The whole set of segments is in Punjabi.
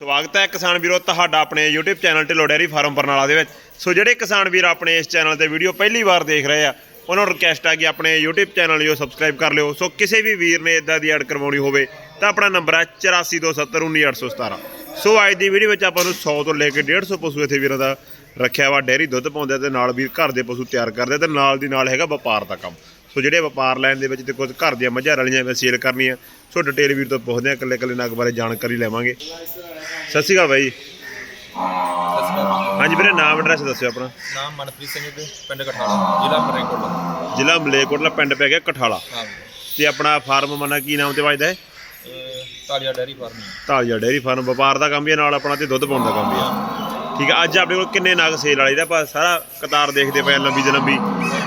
ਸਵਾਗਤ ਹੈ ਕਿਸਾਨ ਵੀਰੋ, ਤੁਹਾਡਾ ਆਪਣੇ YouTube channel Dhillon dairy farm Barnala ਦੇ ਵਿੱਚ। ਸੋ ਜਿਹੜੇ ਕਿਸਾਨ ਵੀਰ ਆਪਣੇ ਇਸ ਚੈਨਲ ਤੇ ਵੀਡੀਓ ਪਹਿਲੀ ਵਾਰ ਦੇਖ ਰਹੇ ਆ, ਉਹਨਾਂ ਨੂੰ ਰਿਕਵੈਸਟ ਆ ਕਿ ਆਪਣੇ YouTube ਚੈਨਲ ਨੂੰ ਸਬਸਕ੍ਰਾਈਬ ਕਰ ਲਿਓ। ਸੋ ਕਿਸੇ ਵੀ ਵੀਰ ਨੇ ਇਦਾਂ ਦੀ ਐਡ ਕਰਵਾਉਣੀ ਹੋਵੇ, ਤਾਂ ਆਪਣਾ ਨੰਬਰ ਹੈ 8427191817 ਸੋ ਅੱਜ ਦੀ ਵੀਡੀਓ ਵਿੱਚ ਆਪਾਂ ਨੂੰ 100 ਤੋਂ ਲੈ ਕੇ 150 ਪਸ਼ੂ ਇੱਥੇ ਵੀਰਾਂ ਦਾ ਰੱਖਿਆ ਵਾ ਡੈਰੀ ਦੁੱਧ ਪਾਉਂਦੇ ਤੇ ਨਾਲ ਵੀਰ ਘਰ ਦੇ ਪਸ਼ੂ ਤਿਆਰ ਕਰਦੇ ਤੇ ਨਾਲ ਦੀ ਨਾਲ ਹੈਗਾ ਵਪਾਰ ਦਾ ਕੰਮ। ਸੋ ਜਿਹੜੇ ਵਪਾਰ ਲੈਣ ਦੇ ਵਿੱਚ ਤੇ ਕੁਝ ਘਰ ਦੀਆਂ ਮੱਝਾਂ ਰਲੀਆਂ ਮੈਂ ਸੇਲ ਕਰਨੀਆਂ। ਸੋ ਡਿਟੇਲ ਵੀਰ ਤੋਂ ਪੁੱਛਦੇ ਆ, ਇਕੱਲੇ ਇਕੱਲੇ ਨਗ ਬਾਰੇ ਜਾਣਕਾਰੀ ਲਵਾਂਗੇ। ਸਤਿ ਸ਼੍ਰੀ ਅਕਾਲ ਬਾਈ। ਹਾਂਜੀ ਵੀਰੇ ਨਾਮ ਐਡਰੈਸ ਦੱਸਿਓ ਆਪਣਾ। ਨਾਮ ਮਨਪ੍ਰੀਤ ਸਿੰਘ ਜੀ ਪਿੰਡ ਕਠਾਲਾ ਜ਼ਿਲ੍ਹਾ ਫਰੀਦਕੋਟ ਜ਼ਿਲ੍ਹਾ ਮਲੇਕੋਟਲਾ ਪਿੰਡ ਪੈ ਗਿਆ ਕਠਾਲਾ। ਤੇ ਆਪਣਾ ਫਾਰਮ ਮਨਾ ਕੀ ਨਾਮ ਤੇ ਵੱਜਦਾ ਹੈ? ਤਾਲੀਆ ਡੈਰੀ ਫਾਰਮ। ਤਾਲੀਆ ਡੇਅਰੀ ਫਾਰਮ ਵਪਾਰ ਦਾ ਕੰਮ ਵੀ ਨਾਲ ਆਪਣਾ ਤੇ ਦੁੱਧ ਪਾਉਣ ਦਾ ਕੰਮ ਵੀ ਹੈ। ਠੀਕ ਹੈ ਅੱਜ ਆਪਣੇ ਕੋਲ ਕਿੰਨੇ ਨਗ ਸੇਲ ਵਾਲੇ? ਦਾ ਆਪਾਂ ਸਾਰਾ ਕਤਾਰ ਦੇਖਦੇ ਪਏ ਲੰਬੀ ਤੇ ਲੰਬੀ।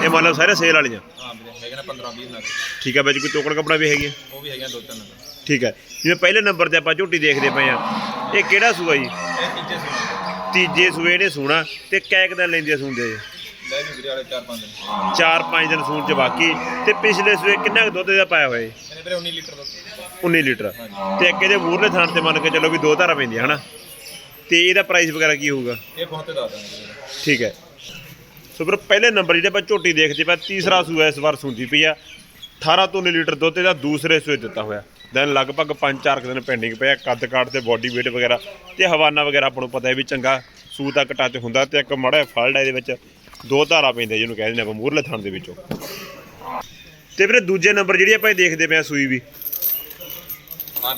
ਇਹ ਮਤਲਬ ਸਾਰੇ ਸੇਲ ਵਾਲੀਆਂ। ਹਾਂ ਵੀਰੇ ਹੈਗੇ ਨੇ 15 20 ਨਗ। ਠੀਕ ਹੈ ਵਿੱਚ ਕੋਈ ਟੋਕਣ ਕੱਪੜਾ ਵੀ ਹੈਗੀ? ਉਹ ਵੀ ਹੈਗੀਆਂ ਦੋ ਤਿੰਨ। ਠੀਕ ਹੈ ਜਿਵੇਂ ਪਹਿਲੇ ਨੰਬਰ ਤੇ ਆਪਾਂ ਝੋਟੀ ਦੇਖਦੇ ਪਏ ਆ ਇਹ ਕਿਹੜਾ ਸੂਆ ਜੀ? ਇਹ ਤੀਜੇ ਸੂਏ ਨੇ ਸੂਣਾ ਤੇ ਕੈਕ ਦਿਨ ਲੈਂਦੇ ਸੂੰਦੇ ਲੈ ਵੀ ਵੀਰੇ ਵਾਲੇ 4-5 ਦਿਨ। ਚਾਰ ਪੰਜ ਦਿਨ ਸੂਣ ਚ ਬਾਕੀ। ਤੇ ਪਿਛਲੇ ਸੂਏ ਕਿੰਨਾ ਕੁ ਦੁੱਧ ਦਾ ਪਾਇਆ ਹੋਇਆ ਜੀ? ਇਹਨੇ ਵੀਰੇ 19 ਲੀਟਰ ਦੁੱਧ। 19 ਲੀਟਰ। ਤੇ ਇੱਕ ਇਹਦੇ ਮੂਰਲੇ ਥਾਂ ਤੇ ਮੰਨ ਕੇ ਚੱਲੋ ਵੀ ਦੋ ਧਾਰਾਂ ਪੈਂਦੀਆਂ ਹਨਾ? ਤੇ ਇਹਦਾ ਪ੍ਰਾਈਸ ਵਗੈਰਾ ਕੀ ਹੋਊਗਾ? ਇਹ ਫੋਨ ਤੇ ਦੱਸ ਦਾਂਗੇ ਵੀਰੇ। ਠੀਕ ਹੈ। ਸੋ ਫਿਰ ਪਹਿਲੇ ਨੰਬਰ ਜਿਹੜੇ ਆਪਾਂ ਝੋਟੀ ਦੇਖਦੇ ਪਏ ਤੀਸਰਾ ਸੂਆ ਇਸ ਵਾਰ ਸੁੰਦੀ ਪਈ ਆ। 18 ਤੋਂ 19 ਲੀਟਰ ਦੁੱਧ ਇਹਦਾ ਦੂਸਰੇ ਸੂਏ ਦਿੱਤਾ ਹੋਇਆ। ਦਿਨ ਲਗਭਗ 5-4 ਦਿਨ ਪੈਂਡਿੰਗ ਪਿਆ ਕੱਦ ਕਾਠ ਤੇ ਬਾਡੀ weight ਵਗੈਰਾ ਤੇ ਹਵਾਨਾ ਵਗੈਰਾ ਆਪਾਂ ਨੂੰ ਪਤਾ ਹੈ ਵੀ ਚੰਗਾ ਸੂ ਤੱਕ ਟੱਚ ਹੁੰਦਾ ਤੇ ਇੱਕ ਮੜਾ ਫਲਡ ਇਹਦੇ ਵਿੱਚ ਦੋ ਧਾਰਾ ਪੈਂਦੇ ਜਿਹਨੂੰ ਕਹਿੰਦੇ ਨੇ ਆਪਾਂ ਮੂਰਲੇ ਥਣ ਦੇ ਵਿੱਚੋਂ। ਤੇ ਵੀਰੇ ਦੂਜੇ ਨੰਬਰ ਜਿਹੜੀ ਆਪਾਂ ਇਹ ਦੇਖਦੇ ਪਏ ਆ ਸੂਈ ਵੀ। ਹਾਂ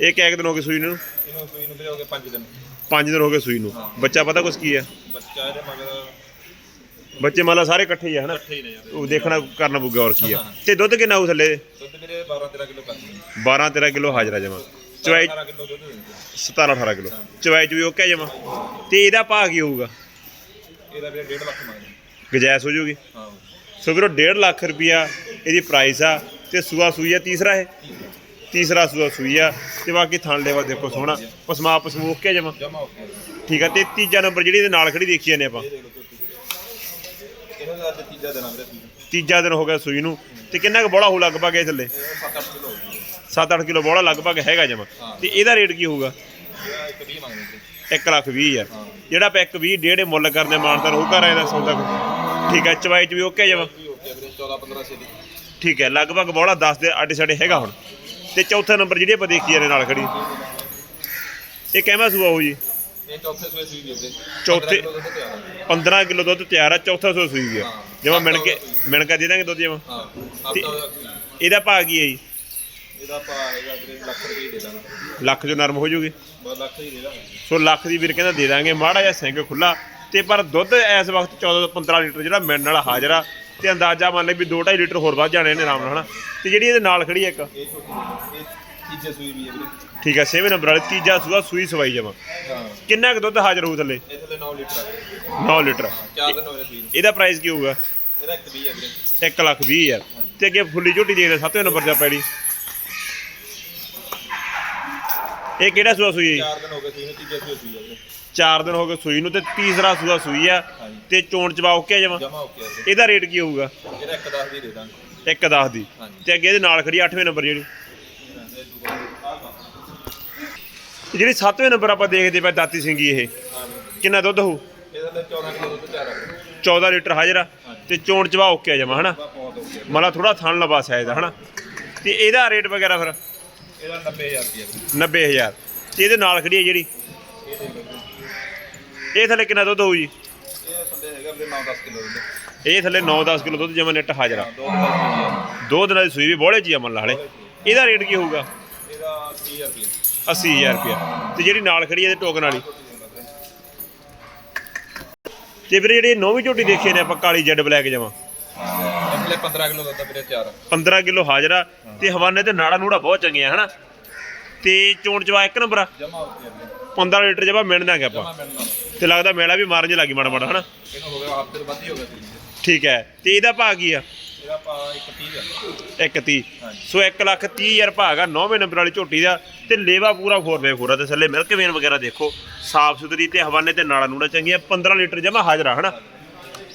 ਇਹ ਕਿਹ ਦਿਨ ਹੋ ਗਏ ਸੂਈ ਨੂੰ? ਇਹਨੂੰ ਸੂਈ ਨੂੰ ਵੀਰੇ ਹੋ ਗਏ 5 ਦਿਨ। 5 ਦਿਨ ਹੋ ਗਏ ਸੂਈ ਨੂੰ। ਬੱਚਾ ਪਤਾ ਕੁਛ ਕੀ ਹੈ? ਬੱਚਾ ਇਹਦੇ ਮਗਰ ਬੱਚੇ ਮੰਨ ਲਾ ਸਾਰੇ ਇਕੱਠੇ ਹੀ ਆ ਹਨਾ? ਇਕੱਠੇ ਹੀ ਨੇ ਯਾਰ। ਉਹ ਦੇਖਣਾ ਕਰਨਾ ਪਊਗਾ ਔਰ ਕੀ ਆ। ਤੇ ਦੁੱਧ ਕਿੰਨਾ ਹੋਊ ਥੱਲੇ? ਦੁੱਧ ਵੀਰੇ 12-13 ਕਿਲੋ ਕਰਦੇ 12 13 ਕਿਲੋ ਹਾਜ਼ਰਾ ਜਮਾ। ਚਵਾਈ 18 ਕਿਲੋ ਦੁੱਧ ਦਿੰਦੇ 17 18 ਕਿਲੋ। ਚਵਾਈ ਚ ਵੀ ਓਕੇ ਜਮਾ। ਤੇ ਇਹਦਾ ਭਾਅ ਕੀ ਹੋਊਗਾ? ਇਹਦਾ ਵੀਰੇ 1.5 ਲੱਖ ਮੰਗਦੇ ਗਜੈਸ ਹੋ ਜੂਗੀ? ਹਾਂ। ਸੋ ਵੀਰੋ 1.5 ਲੱਖ ਰੁਪਿਆ ਇਹਦੀ ਪ੍ਰਾਈਸ ਆ ਤੇ ਸੂਆ ਸੂਈ ਆ ਤੀਸਰਾ ਇਹ? ਤੀਸਰਾ ਸੂਆ ਸੂਈ ਆ ਤੇ ਬਾਕੀ ਥਣ ਲੈਵਾ ਦੇਖੋ ਸੋਹਣਾ। ਪਸਮਾ ਪਸਮੂ ਓਕੇ ਜਮਾ। ਜਮਾ ਹੋ ਗਿਆ ਠੀਕ ਆ ਤੇ ਤੀਜਾ ਨੰਬਰ ਜਿਹੜੀ ਇਹਦੇ ਨਾਲ ਖੜੀ ਦੇਖੀ ਜਾਂਦੇ ਆਪਾਂ। ਇਹ ਦੇਖ ਲਓ। ਤੀਜਾ ਦਿਨ ਆ ਵੀਰੇ ਸੂਈ ਨੂੰ। ਤੀਜਾ ਦਿਨ ਹੋ ਗਿਆ ਸੂਈ ਨੂੰ। ਤੇ ਕਿੰਨਾ ਕੁ ਬੋਲਾ ਹੋ ਲਗਭਗ ਇਹ ਥੱਲੇ? ਇਹ 7-8 ਕਿਲੋ ਹੋ ਗਈ 7-8 ਕਿਲੋ ਬੋਲਾ ਲਗਭਗ ਹੈਗਾ ਜਮਾ। ਤੇ ਇਹਦਾ ਰੇਟ ਕੀ ਹੋਊਗਾ? ਇਹਦਾ ਇੱਕ 20 ਮੰਗਦੇ ਵੀਰੇ 1 ਲੱਖ 20 ਹਜ਼ਾਰ। ਜਿਹੜਾ ਆਪਾਂ ਇੱਕ 20 ਡੇਢ ਮੁੱਲ ਕਰਦੇ ਮਾਨਤਾ ਉਹ ਘਰ ਆਇਆ ਦਾ ਸੌਦਾ ਠੀਕ ਹੈ ਚਵਾਈ ਚ ਵੀ ਓਕੇ ਜਮਾ? ਵੀ ਹੋ ਗਿਆ ਵੀਰੇ 14-15 ਸੇ ਦੀ। ਠੀਕ ਹੈ ਲਗਭਗ ਬੋਲਾ 10 ਦੇ ਆਡੇ ਸਾਡੇ ਹੈਗਾ ਹੁਣ। ਤੇ ਚੌਥਾ ਨੰਬਰ ਜਿਹੜੀ ਆਪਾਂ ਦੇਖੀ ਜਾਂਦੇ ਨਾਲ ਖੜੀ। ਇਹ ਕਹਿਮਾ ਸੂਆ ਹੋ ਜੀ? ਇਹ ਚੌਥੇ ਸੂਏ ਸੂਈ ਦੀ ਚੌਥੇ- 15 ਕਿਲੋ ਦੁੱਧ ਤਿਆਰ ਆ 15 ਕਿਲੋ ਦੁੱਧ ਤਿਆਰ ਆ ਚੌਥਾ ਸੂਆ ਸੂਈ ਹਾਂ। ਜਮਾ ਮਿਣ ਕੇ ਮਿਣ ਕੇ ਦੇ ਦਾਂਗੇ ਦੁੱਧ ਜਮਾ ਹਾਂ ਹਫਤਾ ਇਹਦਾ ਭਾਅ ਕੀ ਹੈ ਜੀ? ਇਹਦਾ ਭਾਅ ਹੈਗਾ ਵੀਰੇ ਲੱਖ ਰੁਪਏ ਦੇ ਦਾਂਗੇ। ਲੱਖ ਜੋ ਨਰਮ ਹੋ ਜੂਗੀ ਬਸ ਲੱਖ ਹੀ ਦੇ ਦਾਂਗੇ। ਸੋ ਲੱਖ ਦੀ ਵੀਰ ਕਹਿੰਦਾ ਦੇ ਦਾਂਗੇ ਮਾੜਾ ਜਿਹਾ ਸਿੰਘ ਖੁੱਲਾ ਤੇ ਪਰ ਦੁੱਧ ਇਸ ਵਕਤ 14 ਤੋਂ 15 ਲੀਟਰ ਜਿਹੜਾ ਮਿਲਣ ਵਾਲਾ ਹਾਜ਼ਰ ਆ। ਤੇ ਅੰਦਾਜ਼ਾ ਮੰਨ ਲੈ ਵੀ 2.5 ਲੀਟਰ ਹੋਰ ਵੱਧ ਜਾਣੇ ਨੇ ਆਰਾਮ ਨਾਲ ਹਨਾ? ਤੇ ਜਿਹੜੀ ਇਹਦੇ ਨਾਲ ਖੜੀ ਇੱਕ। ਇਹ ਛੋਟੀ ਇਹ ਤੀਜੇ ਸੂਈ ਵੀ ਹੈ ਵੀਰੇ। ਠੀਕ ਆ 6ਵੇਂ ਨੰਬਰ ਵਾਲੀ ਤੀਜਾ ਸੂਆ ਸੂਈ ਸਵਾਈ ਹਾਂ। ਕਿੰਨਾ ਕੁ ਦੁੱਧ ਹਾਜ਼ਰ ਹੋਊ ਥੱਲੇ? ਇਹ ਥੱਲੇ 9 ਲੀਟਰ। ਆ 9 ਲੀਟਰ ਚਾਰ ਦਿਨ ਹੋਏ ਸੂਈ ਨੂੰ ਇਹਦਾ ਪ੍ਰਾਈਸ ਕੀ ਹੋਊਗਾ? ਇਹਦਾ ਇੱਕ 20 ਹੈ ਵੀਰੇ। 1 ਲੱਖ 20 ਹਜ਼ਾਰ। ਤੇ ਅੱਗੇ ਫੁੱਲੀ ਝੋਟੀ ਦੇਖਦੇ ਸੱਤਵੇਂ ਨੰਬਰ ਤੇ ਪੈੜੀ ਇਹ ਕਿਹੜਾ ਸੂਆ ਸੂਈ ਹੈ ਚਾਰ ਦਿਨ ਹੋ ਗਏ ਸੂਈ ਨੂੰ ਤੀਜੇ ਸੂਏ ਸੂਈ ਹੈ ਵੀਰੇ। 4 ਦਿਨ ਹੋ ਗਏ ਸੂਈ ਨੂੰ ਤੇ ਤੀਸਰਾ ਸੂਆ ਸੂਈ ਆ। ਤੇ ਚੋਣ ਚਵਾ ਓਕੇ ਜਮਾ? ਜਮਾ ਹੋ ਵੀਰੇ। ਇਹਦਾ ਰੇਟ ਕੀ ਹੋਊਗਾ? ਇਹਦਾ ਇੱਕ 10 ਦੀ ਦੇ ਦਾਂਗੇ। 1 10 ਦੀ। ਤੇ ਅੱਗੇ ਇਹਦੇ ਨਾਲ ਖੜੀ 8ਵੇਂ ਨੰਬਰ ਜਿਹੜੀ। ਇਹ ਜਿਹੜੀ 7ਵੇਂ ਨੰਬਰ ਆਪਾਂ ਦੇਖਦੇ ਪਏ ਦਾਤੀ ਸਿੰਘੀ ਇਹ। ਹਾਂ ਵੀਰੇ। ਕਿੰਨਾ ਦੁੱਧ ਹੋਊ? ਇਹਦਾ ਤਾਂ 14 ਕਿਲੋ ਦੁੱਧ ਤਿਆਰ ਆ। ਵੀਰੇ 14 ਲੀਟਰ ਹਾਜ਼ਰ ਆ। ਤੇ ਚੋਣ ਚਵਾ ਓਕੇ ਜਮਾ ਹਨਾ? ਬਹੁਤ ਗਿਆ ਮਤਲਬ ਥੋੜਾ ਥਣ ਲਵਾ ਸਾਇਦ ਹਨਾ? ਤੇ ਇਹਦਾ ਰੇਟ ਵਗੈਰਾ ਫਿਰ? ਇਹਦਾ 90000 ਰੁਪਏ ਵੀਰੇ 90000 ਤੇ ਇਹਦੇ ਨਾਲ ਖੜੀ ਹੈ ਜਿਹੜੀ? ਇਹ ਥੱਲੇ ਕਿੰਨਾ ਦੁੱਧ ਹੋਊ ਜੀ? ਇਹ ਥੱਲੇ ਹੈਗਾ ਵੀਰੇ 9-10 ਕਿਲੋ ਦੁੱਧ। ਇਹ ਥੱਲੇ 9-10 ਕਿਲੋ ਦੁੱਧ ਜਮਾ ਨੈਟ ਹਾਜ਼ਰ ਆ। ਦੋ ਦਿਨਾਂ ਦੀ ਸੂਈ ਵੀ ਬੋਲੇ ਜੀ ਅਮਨ ਲਾਲੇ ਇਹਦਾ ਰੇਟ ਕੀ ਹੋਊਗਾ? ਇਹਦਾ 30000 ਰੁਪਏ 80000 ਰੁਪਇਆ ਤੇ ਜਿਹੜੀ ਨਾਲ ਖੜੀ ਹੈ ਇਹਦੇ ਟੋਕਨ ਵਾਲੀ? ਤੇ ਵੀਰੇ ਜਿਹੜੀ ਨੌਵੀਂ ਝੋਟੀ ਦੇਖੀ ਨੇ ਆਪਾਂ ਕਾਲੀ ਜੈਡ ਬਲੈਕ ਜਮਾ। ਅਗਲੇ 15 ਕਿਲੋ ਦੁੱਧ ਵੀਰੇ ਤਿਆਰ। ਆ 15 ਕਿਲੋ ਹਾਜ਼ਰਾ ਤੇ ਹਵਾਨੇ ਤੇ ਨਾੜਾ ਨੂੜਾ ਬਹੁਤ ਚੰਗੀਆਂ ਹਨਾ? ਤੇ ਚੋਣ ਚਵਾ ਇੱਕ ਨੰਬਰ ਆ। ਜਮਾ ਹੋ ਗਿਆ ਵੀਰੇ। 15 ਲੀਟਰ ਜਮਾ ਮਿਣ ਦਾਂਗੇ ਆਪਾਂ। ਮਿਲਣਾ ਤੇ ਲੱਗਦਾ ਮੇਲਾ ਵੀ ਮਾਰਨ ਚ ਲੱਗੀ ਮਾੜਾ ਮਾੜਾ ਹਨਾ? ਇਹਨੂੰ ਹੋ ਗਿਆ ਹਫ਼ਤੇ ਤੋਂ ਵੱਧ ਹੀ ਹੋ ਗਿਆ ਸੀ। ਠੀਕ ਹੈ। ਤੇ ਇਹਦਾ ਭਾਅ ਕੀ ਆ? ਇਹਦਾ ਪਾ ਇੱਕ 30 ਆ ਇੱਕ 30 ਹਾਂਜੀ। ਸੋ 1 ਲੱਖ 30 ਹਜ਼ਾਰ ਭਾਗ ਆ 9ਵੇਂ ਨੰਬਰ ਵਾਲੀ ਝੋਟੀ ਦਾ ਤੇ ਲੇਵਾ ਪੂਰਾ ਫੋਰ ਵੇ ਫੋਰਾ ਤੇ ਥੱਲੇ ਮਿਲਕ ਵੇਨ ਵਗੈਰਾ ਦੇਖੋ। ਸਾਫ਼ ਸੁਥਰੀ ਤੇ ਹਵਾਨੇ ਤੇ ਨਾੜਾ ਨੂੜਾ ਚੰਗੀਆਂ 15 ਲੀਟਰ ਜਮਾ ਹਾਜ਼ਰਾ ਹਨਾ?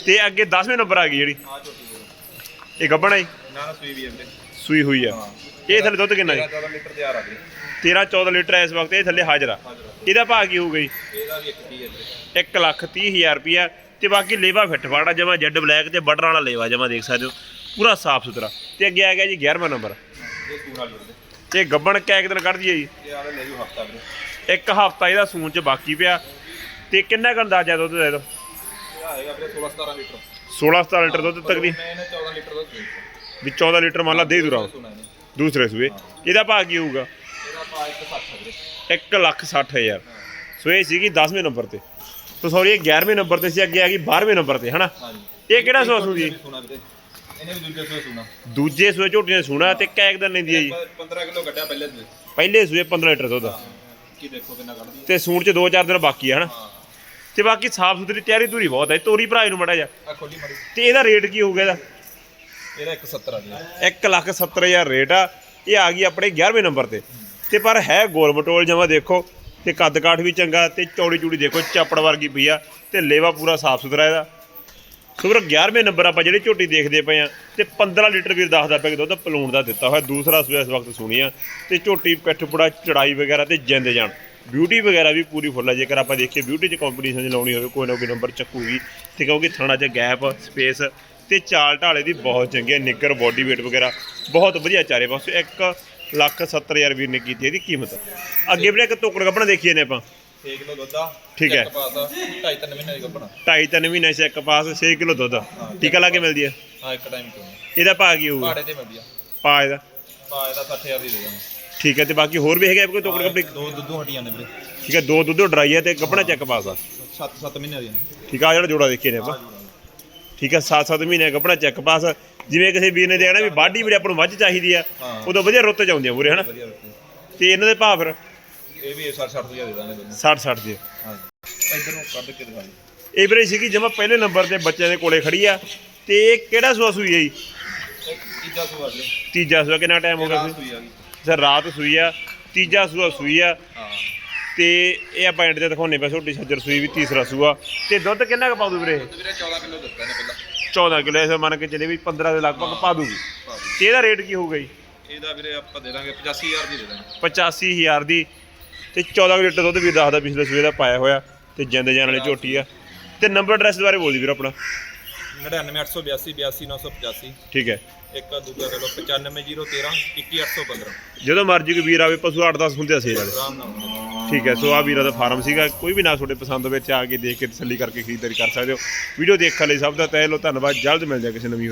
ਤੇ ਅੱਗੇ 10ਵੇਂ ਨੰਬਰ ਆ ਗਈ ਜਿਹੜੀ। ਆ ਝੋਟੀ ਵੀਰੇ ਇਹ ਗੱਬਣ ਆਈ ਨਾ ਨਾ ਸੂਈ ਵੀ ਹੈ ਵੀਰੇ ਸੂਈ ਹੋਈ ਆ। ਹਾਂ। ਇਹ ਥੱਲੇ ਦੁੱਧ ਕਿੰਨਾ ਜੀ? 14 ਲੀਟਰ ਤਿਆਰ ਆ ਵੀਰੇ 13 14 ਲੀਟਰ ਇਸ ਵਕਤ ਇਹ ਥੱਲੇ ਹਾਜ਼ਰਾ ਇਹਦਾ ਭਾਅ ਕੀ ਹੋਊਗਾ ਜੀ? ਇਹਦਾ ਵੀ ਇੱਕ ਕੀ ਹੈ ਵੀਰੇ 1 ਲੱਖ 30 ਹਜ਼ਾਰ ਰੁਪਿਆ ਤੇ ਬਾਕੀ ਲੇਵਾ ਫਿੱਟ ਫਾੜਾ ਜਮਾ ਜੈਡ ਬਲੈਕ ਤੇ ਬਟਨ ਵਾਲਾ ਲੇਵਾ ਜਮਾ ਦੇਖ ਸਕਦੇ ਹੋ। ਪੂਰਾ ਸਾਫ਼ ਸੁਥਰਾ। ਤੇ ਅੱਗੇ ਆ ਗਿਆ ਜੀ 11ਵਾਂ ਨੰਬਰ। ਇਹ ਸੂਣ ਵਾਲੀ ਵੀਰੇ ਤੇ ਗੱਬਣ ਕੈਕ ਦਿਨ ਕੱਢ ਦਈਏ ਜੀ। ਇਹ ਆਲੇ ਲੈ ਜੂ ਹਫਤਾ ਵੀਰੇ ਇੱਕ ਹਫਤਾ ਇਹਦਾ ਸੂਣ ਚ ਬਾਕੀ ਪਿਆ। ਤੇ ਕਿੰਨਾ ਕੁ ਅੰਦਾਜ਼ਾ ਦੁੱਧ ਦਾ ਇਹ ਆਏਗਾ ਵੀਰੇ 16 17 ਲੀਟਰ। 16 17 ਲੀਟਰ ਦੁੱਧ ਤੱਕ ਦੀ। ਮੈਂ ਇਹਨੇ 14 ਲੀਟਰ ਦਾ ਸੂਣ ਵੀ 14 ਲੀਟਰ ਮੰਨ ਲਾ ਦੇ ਦੂਰਾ ਇਹਨੇ। ਦੂਸਰੇ ਸੂਏ। ਇਹਦਾ ਭਾਅ ਕੀ ਹੋਊਗਾ? ਇਹਦਾ ਪਾ 160 ਵੀਰੇ। 1 ਲੱਖ 60 ਹਜ਼ਾਰ। ਸੋ ਇਹ ਸੀਗੀ 10ਵੇਂ ਨੰਬਰ ਤੇ। ਸੋ ਸੌਰੀ ਇਹ 11ਵੇਂ ਨੰਬਰ ਤੇ ਸੀ ਅੱਗੇ ਆ ਗਈ 12ਵੇਂ ਨੰਬਰ ਤੇ ਹਨਾ? ਹਾਂਜੀ। ਇਹ ਕਿਹੜਾ ਸੂਗੀ ਸੂਣਾ ਵੀਰੇ। ਇਹਨੇ ਵੀ ਦੂਜੇ ਸੂਏ ਸੂਣਾ। ਦੂਜੇ ਸੂਏ ਝੋਟੀ ਨੇ ਸੂਣਾ ਤੇ ਕੈਕ ਦਿਨ ਲੈਂਦੀ ਹੈ ਜੀ। 15 ਕਿਲੋ ਕੱਢਿਆ ਪਹਿਲੇ ਸੂਏ। ਪਹਿਲੇ ਸੂਏ 15 ਲੀਟਰ ਦੁੱਧ। ਕੀ ਦੇਖੋ ਕਿੰਨਾ ਕੱਢਦੀ ਹੈ ਤੇ ਸੂਣ ਚ 2-4 ਦਿਨ ਬਾਕੀ ਆ ਹਨਾ? ਹਾਂ। ਤੇ ਬਾਕੀ ਸਾਫ਼ ਸੁਥਰੀ ਤਿਆਰੀ ਧੂਰੀ ਬਹੁਤ ਹੈ ਤੋਰੀ ਭਰਾ ਨੂੰ ਮੜਾ ਜਾ ਤੇ ਇਹਦਾ ਰੇਟ ਕੀ ਹੋਊਗਾ ਇਹਦਾ? ਇਹਦਾ 170 ਆ ਜੀ। 1 ਲੱਖ 70 ਹਜ਼ਾਰ ਰੇਟ ਆ। ਇਹ ਆ ਗਈ ਆਪਣੇ 11ਵੇਂ ਨੰਬਰ ਤੇ। ਤੇ ਪਰ ਹੈ ਗੋਲ ਮਟੋਲ ਜਮਾ ਦੇਖੋ। ਤੇ ਕੱਦ ਕਾਠ ਵੀ ਚੰਗਾ ਤੇ ਚੌੜੀ ਚੂੜੀ ਦੇਖੋ ਚਾਪੜ ਵਰਗੀ ਪਈ ਆ। ਤੇ ਲੇਵਾ ਪੂਰਾ ਸਾਫ਼ ਸੁਥਰਾ ਇਹਦਾ। ਸੋ ਵੀਰ 11ਵੇਂ ਨੰਬਰ ਆਪਾਂ ਜਿਹੜੀ ਝੋਟੀ ਦੇਖਦੇ ਪਏ ਆ ਤੇ 15 ਲੀਟਰ ਵੀਰ ਦੱਸਦਾ ਪਿਆ ਕਿ ਦੁੱਧ ਪਲੂਣ ਦਾ ਦਿੱਤਾ ਹੋਇਆ। ਦੂਸਰਾ ਸੂਆ ਇਸ ਵਕਤ ਸੁਣੀ ਆ ਤੇ ਝੋਟੀ ਪਿੱਠ ਪੁੜਾ ਚੜਾਈ ਵਗੈਰਾ ਤੇ ਜਿੰਦ ਜਾਣ। ਬਿਊਟੀ ਵਗੈਰਾ ਵੀ ਪੂਰੀ ਫੁੱਲ ਹੈ ਜੇਕਰ ਆਪਾਂ ਦੇਖੀਏ ਬਿਊਟੀ 'ਚ ਕੰਪੀਟੀਸ਼ਨ 'ਚ ਲਾਉਣੀ ਹੋਵੇ, ਕੋਈ ਨਾ ਕੋਈ ਨੰਬਰ ਚੱਕੂਗੀ ਤੇ ਕਿਉਂਕਿ ਥਣਾ 'ਚ ਗੈਪ ਸਪੇਸ ਤੇ ਚਾਲ ਢਾਲੇ ਦੀ ਬਹੁਤ ਚੰਗੀ ਹੈ ਨਿੱਕਰ ਬੋਡੀ weight ਵਗੈਰਾ ਬਹੁਤ ਵਧੀਆ ਚਾਰੇ ਪਾਸੇ। 1 ਲੱਖ 70 ਹਜ਼ਾਰ ਵੀਰ ਨੇ ਕੀਤੀ ਇਹਦੀ ਕੀਮਤ। ਅੱਗੇ ਵੀ ਇੱਕ ਟੋਕੜ ਕੱਪੜਾ ਦੇਖੀਏ ਨੇ ਆਪਾਂ। 6 ਕਿਲੋ ਦੁੱਧ ਆ ਠੀਕ ਹੈ। ਇੱਕ ਪਾਸ ਆ 2.5 3 ਮਹੀਨੇ ਦੀ ਗੱਭਣਾ ਢਾਈ ਤਿੰਨ ਮਹੀਨੇ 'ਚ ਇੱਕ ਪਾਸ 6 ਕਿਲੋ ਦੁੱਧ। ਟੀਕਾ ਲਾ ਕੇ ਮਿਲਦੀ ਹੈ ਹਾਂ ਇੱਕ ਟਾਈਮ ਤੋਂ ਇਹਦਾ ਭਾਅ ਕੀ ਹੋਊਗਾ? ਭਾੜੇ ਤੇ ਮਿਲਦੀ ਆ। ਪਾ ਇਹਦਾ? ਪਾ ਇਹਦਾ 60000 ਦੀ ਦੇ ਦਾਂਗੇ। ਠੀਕ ਹੈ ਤੇ ਬਾਕੀ ਹੋਰ ਵੀ ਹੈਗਾ ਕੋਈ ਟੋਕੜ ਕੱਪੜੇ? ਦੋ ਦੁੱਧੂ ਹਟੀਆਂ ਨੇ ਵੀਰੇ। ਠੀਕ ਹੈ ਦੋ ਦੁੱਧ ਡਰਾਈ ਹੈ ਤੇ ਕੱਪੜਾ ਚੈੱਕ ਪਾਸ ਆ। 7 7 ਮਹੀਨੇ ਦੀਆਂ ਨੇ ਠੀਕ ਆ ਆਹ ਜਿਹੜਾ ਜੋੜਾ ਦੇਖੀਏ ਨੇ ਆਪਾਂ। ਠੀਕ ਹੈ 7-7 ਮਹੀਨੇ ਕੱਪੜਾ ਚੈੱਕ ਪਾਸ ਜਿਵੇਂ ਕਿਸੇ ਵੀਰ ਨੇ ਦੇਖਣਾ ਵੀ ਬਾਡੀ ਵੀ ਆਪਾਂ ਨੂੰ ਵੱਧ ਚਾਹੀਦੀ ਆ ਹਾਂ। ਉਦੋਂ ਵਧੀਆ ਰੁੱਤ ਚ ਆਉਂਦੀਆਂ ਮੂਰੇ ਹਨਾ? ਵਧੀਆ ਤੇ ਇਹਨਾਂ ਦੇ ਭਾਅ ਫਿਰ? ਇਹ ਵੀ 60 60 ਹਜ਼ਾਰ ਦੇ ਦਾਂਗੇ ਦੋਨੋਂ 60-60 ਦੇ ਹਾਂਜੀ। ਇੱਧਰ ਨੂੰ ਕੱਢ ਕੇ ਦਿਖਾ ਜੀ ਇਹ ਵੀਰੇ ਸੀਗੀ ਜਮਾ ਪਹਿਲੇ ਨੰਬਰ ਤੇ ਬੱਚਿਆਂ ਦੇ ਕੋਲੇ ਖੜੀ ਆ। ਤੇ ਇਹ ਕਿਹੜਾ ਸੂਆ ਸੂਈ ਹੈ ਜੀ? ਤੀਜਾ ਸੂਆ ਵੀਰੇ ਤੀਜਾ ਸੂਆ ਕਿੰਨਾ ਟਾਈਮ ਹੋ ਗਿਆ ਸੂਈ ਆ ਗਈ। ਸਰ ਰਾਤ ਸੂਈ ਆ। ਤੀਜਾ ਸੂਆ ਸੂਈ ਆ। ਤੇ ਇਹ ਆਪਾਂ ਐਂਡ ਤੇ ਦਿਖਾਉਣੇ ਪਏ ਛੋਟੀ ਸੱਜਰ ਸੂਈ ਵੀ ਤੀਸਰਾ ਸੂਆ। ਤੇ ਦੁੱਧ ਕਿੰਨਾ ਕੁ ਪਾ ਦੂ ਵੀਰੇ? ਵੀਰੇ 14 ਕਿਲੋ ਦਿੱਤਾ ਨੇ ਪਹਿਲਾਂ। 14 ਕਿਲੋ ਐਸੇ ਮੰਨ ਕੇ ਚੱਲੇ ਵੀ 15 ਦੇ ਲਗਭਗ ਪਾ ਦੂਗੀ। ਤੇ ਇਹਦਾ ਰੇਟ ਕੀ ਹੋਊਗਾ ਜੀ? ਇਹਦਾ ਵੀਰੇ ਆਪਾਂ ਦੇ ਦਾਂਗੇ 85000 ਦੀ ਦੇ ਦਾਂਗੇ। 85000 ਦੀ। ਤੇ 14 ਕੁ ਲੀਟਰ ਦੁੱਧ ਵੀ ਦੱਸਦਾ ਪਿਛਲੇ ਸੂਏ ਦਾ ਪਾਇਆ ਹੋਇਆ ਤੇ ਜਿੰਦ ਜਾਨ ਵਾਲੀ ਝੋਟੀ ਆ। ਤੇ ਨੰਬਰ ਐਡਰੈਸ ਬਾਰੇ ਬੋਲ ਦੀ ਵੀਰ ਆਪਣਾ। 99882 82985 ਠੀਕ ਹੈ। ਇੱਕ ਦੂਜਾ ਦੇ ਲਓ 95013 21815 ਜਦੋਂ ਮਰਜ਼ੀ ਕੋਈ ਵੀਰ ਆਵੇ ਪਸ਼ੂ 8-10 ਹੁੰਦੇ ਆ ਸੇਲ ਵਾਲੇ। ਠੀਕ ਹੈ ਸੋ ਆ ਵੀਰਾਂ ਦਾ ਫਾਰਮ ਸੀਗਾ। ਕੋਈ ਵੀ ਨਾ ਤੁਹਾਡੇ ਪਸੰਦ ਵਿੱਚ ਆ ਕੇ ਦੇਖ ਕੇ ਤਸੱਲੀ ਕਰਕੇ ਖਰੀਦਦਾਰੀ ਕਰ ਸਕਦੇ ਹੋ। ਵੀਡੀਓ ਦੇਖਣ ਲਈ ਸਭ ਦਾ ਤਹਿ ਲੋ ਧੰਨਵਾਦ। ਜਲਦ ਮਿਲਦੇ ਆ ਕਿਸੇ ਨਵੀਂ